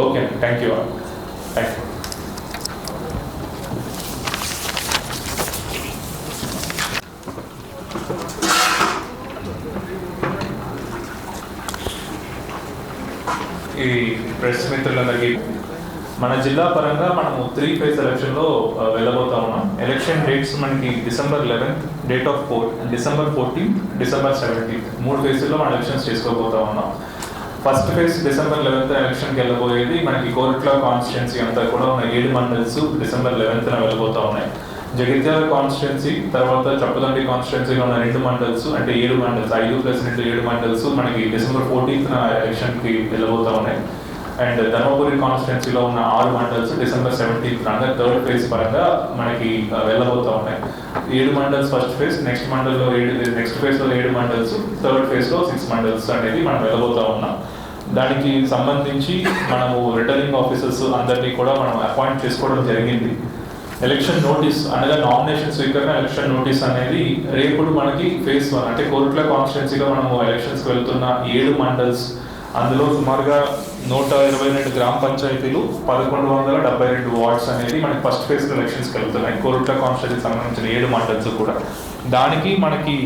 Okay thank you thank you ఈ press మిత్రులందరికీ మన జిల్లా పరంగా మనము త్రీ ఫేజ్ ఎలక్షన్లో వెళ్ళబోతా ఉన్నాం. ఎలక్షన్ డేట్స్ మనకి December eleventh date of four December fourteenth December seventeenth మూడు ఫేజ్లో మనం ఎలక్షన్స్ చేసుకోబోతా ఉన్నాం. ఫస్ట్ ఫేజ్ డిసెంబర్ లెవెన్త్ ఎలక్షన్కి వెళ్ళబోయేది మనకి కోర్ట్ల కాన్స్టిట్యున్సీ అంతా కూడా ఉన్న ఏడు మండల్స్ డిసెంబర్ లెవెన్త్న వెళ్ళబోతా ఉన్నాయి. జగిత్యాల కాన్స్టిట్యున్సీ తర్వాత చప్పదండి కాన్స్టిట్యున్సీలో ఉన్న రెండు మండల్స్ అంటే ఏడు మండల్స్ ఐదు ప్లస్ రెండు ఏడు మండల్స్ మనకి డిసెంబర్ ఫోర్టీన్త్ ఎలక్షన్కి వెళ్ళబోతా ఉన్నాయి. అండ్ ధర్మపురి కాన్స్టిట్యున్సీలో ఉన్న ఆరు మండల్స్ డిసెంబర్ సెవెంటీన్త్ అనగా థర్డ్ ఫేజ్ పరంగా మనకి వెళ్ళబోతా ఉన్నాయి. ఏడు మండల్స్ ఫస్ట్ ఫేజ్ నెక్స్ట్ మండల్లో ఏడు నెక్స్ట్ ఫేజ్లో ఏడు మండల్స్ థర్డ్ ఫేజ్లో సిక్స్ మండల్స్ అనేది మనం వెళ్ళబోతా ఉన్నాం. దానికి సంబంధించి మనము రిటర్నింగ్ ఆఫీసర్స్ అందరినీ కూడా మనం అపాయింట్ చేసుకోవడం జరిగింది. ఎలక్షన్ నోటీస్ అనగా నామినేషన్ స్వీకరణ ఎలక్షన్ నోటీస్ అనేది రేపుడు మనకి ఫేజ్ వన్ అంటే కోర్టుల కాన్స్టిట్యున్సీగా మనము ఎలక్షన్స్ వెళ్తున్న ఏడు మండల్స్. అందులో సుమారుగా నూట ఇరవై రెండు గ్రామ పంచాయతీలు పదకొండు వందల డెబ్బై రెండు వార్డ్స్ అనేది మనకి ఫస్ట్ ఫేజ్ ఎలక్షన్స్కి వెళ్తున్నాయి. కోరుట్ల కాన్స్టిట్యూన్సీకి సంబంధించిన ఏడు మండల్స్ కూడా. దానికి మనకి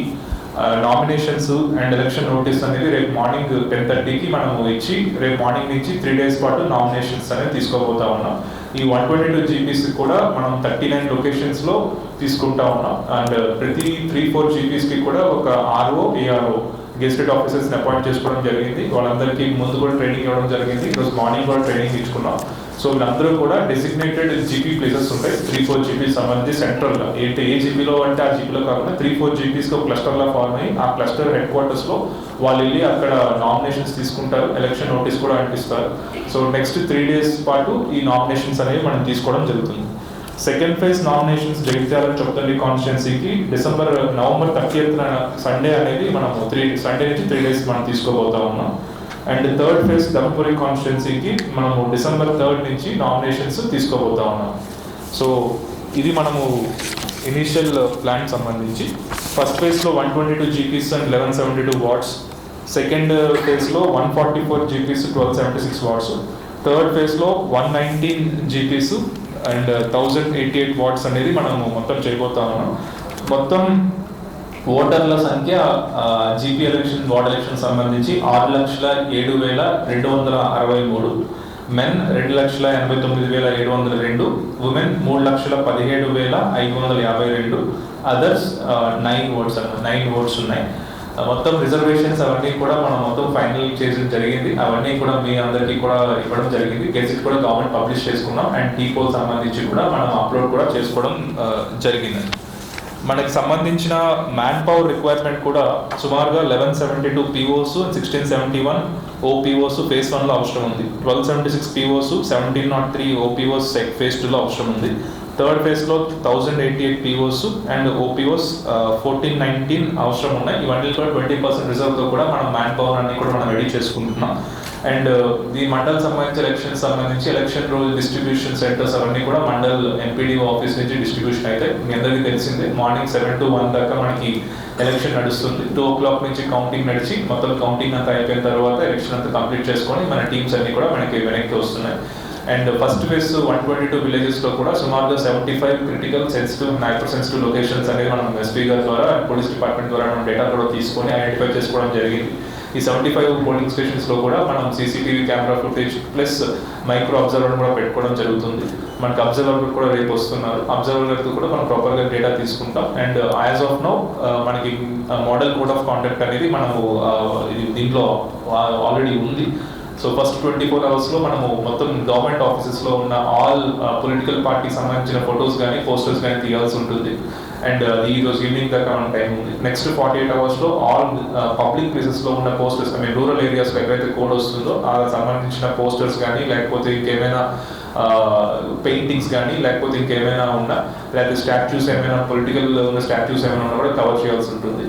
నామినేషన్స్ అండ్ ఎలక్షన్ నోటీస్ అనేది రేపు మార్నింగ్ టెన్ థర్టీకి మనం ఇచ్చి రేపు మార్నింగ్ నుంచి త్రీ డేస్ పాటు నామినేషన్స్ అనేది తీసుకోబోతా ఉన్నాం. ఈ వన్ ట్వంటీ టూ జీపీస్ కూడా మనం థర్టీ నైన్ లొకేషన్స్లో తీసుకుంటా ఉన్నాం. అండ్ ప్రతి త్రీ ఫోర్ జీపీస్కి కూడా ఒక ఆర్ఓ ఏఆర్ఓ గెస్టెడ్ ఆఫీసర్స్ని అపాయింట్ చేసుకోవడం జరిగింది. వాళ్ళందరికీ ముందు కూడా ట్రైనింగ్ ఇవ్వడం జరిగింది. ఈరోజు మార్నింగ్ కూడా ట్రైనింగ్ ఇచ్చుకున్నాం సో వీళ్ళందరూ కూడా డెసిగ్నేటెడ్ జీపీ ప్లేసెస్ ఉంటాయి. త్రీ ఫోర్ జీపీ సంబంధించి సెంట్రల్ ఏంటి ఏ జీపీలో అంటే ఆ జీపీలో కాకుండా త్రీ ఫోర్ జీపీస్కి ఒక క్లస్టర్లా ఫామ్ అయ్యి ఆ క్లస్టర్ హెడ్ క్వార్టర్స్లో వాళ్ళు వెళ్ళి అక్కడ నామినేషన్స్ తీసుకుంటారు. ఎలక్షన్ నోటీస్ కూడా అంటిస్తారు. సో నెక్స్ట్ త్రీ డేస్ పాటు ఈ నామినేషన్స్ అనేవి మనం తీసుకోవడం జరుగుతుంది. Second phase nominations Jagtial Choppadandi కాన్స్టిట్యున్సీకి. డిసెంబర్ నవంబర్ థర్టీ సండే అనేది మనం త్రీ సండే నుంచి త్రీ డేస్ మనం తీసుకోబోతా ఉన్నాం. అండ్ థర్డ్ ఫేజ్ ధర్మపురి కాన్స్టిట్యున్సీకి మనము డిసెంబర్ థర్డ్ నుంచి నామినేషన్స్ తీసుకోబోతా ఉన్నాం. సో ఇది మనము ఇనీషియల్ ప్లాన్ సంబంధించి. ఫస్ట్ ఫేజ్లో one twenty two GPs and eleven seventy two votes second ఫేజ్లో one forty four GPs twelve seventy six wards third ఫేజ్లో one nineteen GPs and thousand eighty eight votes అనేది మనము మొత్తం చేయబోతా ఉన్నాం. మొత్తం ఓటర్ల సంఖ్య జీపీ ఎలక్షన్ వార్డ్ ఎలక్షన్ సంబంధించి ఆరు లక్షల ఏడు వేల రెండు వందల అరవై మూడు. మెన్ రెండు లక్షల ఎనభై తొమ్మిది వేల ఏడు వందల రెండు. ఉమెన్ మూడు లక్షల పదిహేడు వేల ఐదు వందల యాభై రెండు. Others nine votes nine votes ఉన్నాయి. మొత్తం రిజర్వేషన్స్ అవన్నీ కూడా మనం మొత్తం ఫైనల్ చేయడం జరిగింది. అవన్నీ కూడా మీ అందరికీ కూడా ఇవ్వడం జరిగింది. గెజిట్ కూడా గవర్నమెంట్ పబ్లిష్ చేసుకున్నాం. అండ్ టీ పోల్ సంబంధించి కూడా మనం అప్లోడ్ కూడా చేసుకోవడం జరిగింది. మనకి సంబంధించిన మ్యాన్ పవర్ రిక్వైర్మెంట్ కూడా సుమారుగా eleven seventy two POs sixteen seventy one OPOs phase వన్లో అవసరం ఉంది. Twelve seventy six POs seventeen not three OPOs phase టూలో అవసరం ఉంది. థర్డ్ ఫేజ్లో thousand eighty eight POs and OPOs fourteen nineteen అవసరం ఉన్నాయి. ఇవన్నీ కూడా ట్వంటీ పర్సెంట్ రిజర్వ్తో కూడా మనం మ్యాన్ పవర్ అన్ని కూడా మనం రెడీ చేసుకుంటున్నాం. అండ్ ఈ మండల్ సంబంధించి ఎలక్షన్ సంబంధించి ఎలక్షన్ రూల్ డిస్ట్రిబ్యూషన్ సెంటర్స్ అవన్నీ కూడా మండల్ ఎంపీడీఓ ఆఫీస్ నుంచి డిస్ట్రిబ్యూషన్ అయితే మీ అందరికీ తెలిసిందే. మార్నింగ్ సెవెన్ టు వన్ దాకా మనకి ఎలక్షన్ నడుస్తుంది. టూ ఓ క్లాక్ నుంచి కౌంటింగ్ నడిచి మొత్తం కౌంటింగ్ అంతా అయిపోయిన తర్వాత ఎలక్షన్ అంతా కంప్లీట్ చేసుకొని మన టీమ్స్ అన్ని కూడా మనకి వెనక్కి వస్తున్నాయి. And first phase one twenty two విలేజెస్లో కూడా సుమారుగా seventy five critical sensitive hyper sensitive locations అనేది మనం ఎస్పీ గారి ద్వారా అండ్ పోలీస్ డిపార్ట్మెంట్ ద్వారా మనం డేటా కూడా తీసుకొని ఐడెంటిఫై చేసుకోవడం జరిగింది. ఈ సెవెంటీ ఫైవ్ పోలింగ్ స్టేషన్స్లో కూడా మనం CCTV camera footage plus micro observer కూడా పెట్టుకోవడం జరుగుతుంది. మనకి అబ్జర్వర్ కూడా రేపు వస్తున్నారు. అబ్జర్వర్ గారితో కూడా మనం ప్రాపర్గా డేటా తీసుకుంటాం. అండ్ యాజ్ ఆఫ్ నో మనకి మోడల్ కోడ్ ఆఫ్ కాండక్ట్ అనేది మనము uh, ఇది దీంట్లో uh, ఆల్రెడీ ఉంది. సో ఫస్ట్ ట్వంటీ ఫోర్ అవర్స్లో మనము మొత్తం గవర్నమెంట్ ఆఫీసెస్లో ఉన్న ఆల్ పొలిటికల్ పార్టీకి సంబంధించిన ఫొటోస్ కానీ పోస్టర్స్ కానీ తీయాల్సి ఉంటుంది. అండ్ uh, ఈ రోజు ఈవినింగ్ దాకా మన టైం ఉంది. నెక్స్ట్ ఫార్టీ ఎయిట్ అవర్స్లో ఆల్ పబ్లిక్ ప్లేసెస్లో ఉన్న పోస్టర్స్ ఐ మీన్ రూరల్ ఏరియాస్లో ఎక్కడైతే కోడ్ వస్తుందో ఆ సంబంధించిన పోస్టర్స్ కానీ లేకపోతే ఇంకేమైనా uh, పెయింటింగ్స్ కానీ లేకపోతే ఇంకేమైనా ఉన్నా లేకపోతే స్టాచ్యూస్ ఏమైనా పొలిటికల్ ఉన్న స్టాచ్యూస్ ఏమైనా ఉన్నా కూడా కవర్ చేయాల్సి ఉంటుంది.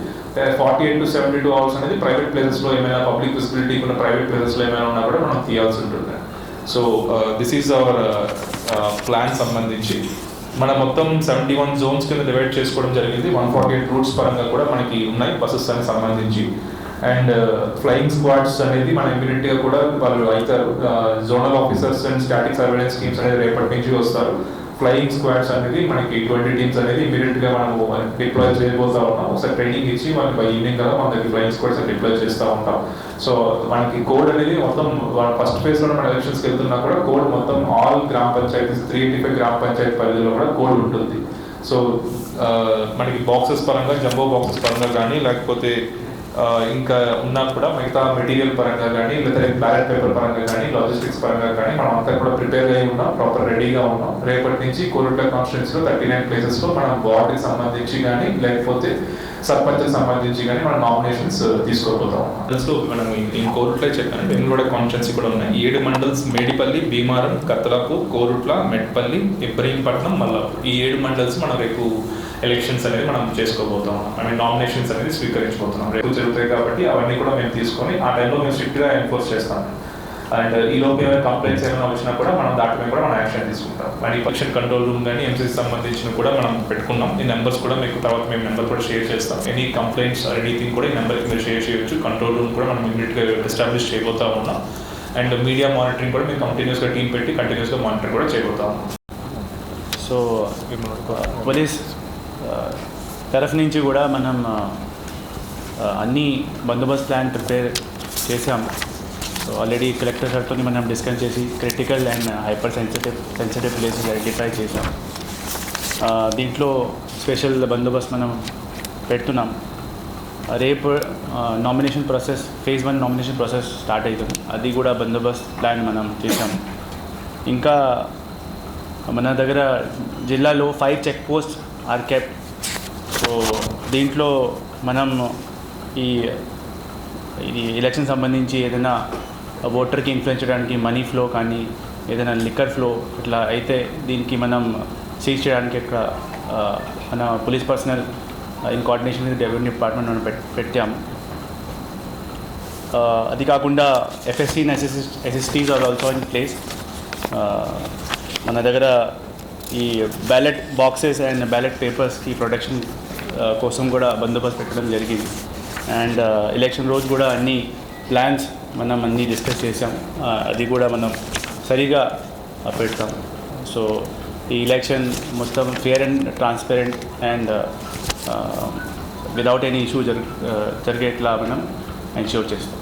Forty eight to seventy two hours అనేది ప్రైవేట్ ప్లేసెస్లో ఏమైనా పబ్లిక్ విజిబిలిటీ ఉన్న ప్రైవేట్ ప్లేసెస్లో ఏమైనా ఉన్నా కూడా మనం తీయాల్సి ఉంటుంది. So this is our plan సంబంధించి. మన మొత్తం సెవెంటీ వన్ జోన్స్ కింద డివైడ్ చేసుకోవడం జరిగింది. వన్ ఫార్టీ ఎయిట్ రూట్స్ పరంగా కూడా మనకి ఉన్నాయి బస్సెస్ అని సంబంధించి. అండ్ ఫ్లయింగ్ స్క్వాడ్స్ అనేది మనం ఇమీడియట్గా కూడా వాళ్ళు అవుతారు. Zonal officers and static surveillance schemes అనేది రేపటి నుంచి వస్తారు. ఫ్లయింగ్ స్క్వాడ్స్ అనేది మనకి ట్వంటీ టీమ్స్ అనేది ఇమీడియట్గా మనం డిప్లాయ్ చేయబోతా ఉన్నాం. ఒకసారి ట్రైనింగ్ ఇచ్చి మనకి బై ఈవినింగ్ కదా మన దగ్గర ఫ్లయింగ్ స్క్వాడ్స్ డిప్లాయ్ చేస్తూ ఉంటాం. సో మనకి కోడ్ అనేది మొత్తం ఫస్ట్ ఫేజ్లో మన ఎలక్షన్స్కి వెళ్తున్నా కూడా కోడ్ మొత్తం ఆల్ గ్రామ పంచాయతీస్ త్రీ ఎయిటీ ఫైవ్ గ్రామ పంచాయతీ పరిధిలో కూడా కోడ్ ఉంటుంది. సో uh, మనకి బాక్సెస్ పరంగా జంబో బాక్సెస్ పరంగా కానీ లేకపోతే ఇంకా ఉన్నా కూడా మిగతా మెటీరియల్ పరంగా కానీ లేదా బ్యాలెట్ పేపర్ పరంగా కానీ లాజిస్టిక్స్ పరంగా కానీ మనం అంతా కూడా ప్రిపేర్ అయి ఉన్నాం ప్రాపర్ రెడీగా ఉన్నాం. రేపటి నుంచి కోరుట్ల కాన్స్టిట్యూన్స్లో థర్టీ నైన్ ప్లేసెస్లో మనం వార్డుకి సంబంధించి కానీ లేకపోతే సర్పంచ్ సంబంధించి కానీ మనం నామినేషన్స్ తీసుకోపోతాం సో మనం ఈ కోరుట్ల చెప్పాను. బెంగళూరు కాన్షన్స్ కూడా ఉన్నాయి. ఏడు మండల్స్ మేడిపల్లి భీమారం కత్తలకు కోరుట్ల మెట్పల్లి ఇబ్రహీంపట్నం మల్లాపూర్. ఈ ఏడు మండల్స్ మనం రేపు ఎలక్షన్స్ అనేది మనం చేసుకోబోతాం ఐ మీన్ నామినేషన్స్ అనేది స్వీకరించబోతున్నాం. రేపు జరుగుతాయి కాబట్టి అవన్నీ కూడా మేము తీసుకొని ఆ టైంలో మేము స్ట్రిక్ట్గా ఎన్ఫోర్స్ చేస్తాం. అండ్ ఈ లోపు ఏమైనా కంప్లైంట్స్ ఏమైనా వచ్చినా కూడా మనం దాటి మీద కూడా మనం యాక్షన్ తీసుకుంటాం. మరి పొల్యూషన్ కంట్రోల్ రూమ్ కానీ ఎంసీసీ సంబంధించిన కూడా మనం పెట్టుకున్నాం. ఈ నెంబర్స్ కూడా మీకు తర్వాత మేము నెంబర్ కూడా షేర్ చేస్తాం. ఎనీ కంప్లైంట్స్ ఎనీథింగ్ కూడా ఈ నెంబర్కి మీరు షేర్ చేయొచ్చు. కంట్రోల్ రూమ్ కూడా మనం ఇమీడియట్గా ఎస్టాబ్లిష్ చేయబోతా ఉన్నాం. అండ్ మీడియా మానిటరింగ్ కూడా మేము కంటిన్యూస్గా టీం పెట్టి కంటిన్యూస్గా మానిటర్ కూడా చేయబోతా ఉన్నాం. సో పోలీస్ తరఫు నుంచి కూడా మనం అన్ని బందోబస్తు ప్లాన్ ప్రిపేర్ చేసాం సో ఆల్రెడీ కలెక్టర్ సార్తో మనం డిస్కస్ చేసి critical and hyper sensitive sensitive places identify చేసాం దీంట్లో స్పెషల్ బందోబస్తు మనం పెడుతున్నాం. రేపు nomination process phase one nomination process start అవుతుంది. అది కూడా బందోబస్తు ప్లాన్ మనం చేసాం ఇంకా మన దగ్గర జిల్లాలో five check post are cap so దీంట్లో మనం ఈ ఇది ఎలక్షన్ సంబంధించి ఏదైనా ఓటర్కి ఇన్ఫ్లుయెన్స్ చేయడానికి మనీ ఫ్లో కానీ ఏదైనా లిక్కర్ ఫ్లో ఇట్లా అయితే దీనికి మనం సీజ్ చేయడానికి ఇక్కడ మన police personnel in coordination with revenue department మనం పెట్టాము అది కాకుండా FSC SSTs are also in place మన దగ్గర ఈ బ్యాలెట్ బాక్సెస్ అండ్ బ్యాలెట్ పేపర్స్కి ప్రొటెక్షన్ కోసం కూడా బందోబస్తు పెట్టడం జరిగింది. అండ్ ఎలక్షన్ రోజు కూడా అన్ని ప్లాన్స్ మనం అన్నీ డిస్కస్ చేసాం. అది కూడా మనం సరిగా పెడతాం. సో ఈ ఎలక్షన్ మొత్తం fair and transparent and without any issue జరి జరిగేట్లా మనం ఎన్ష్యూర్ చేస్తాం.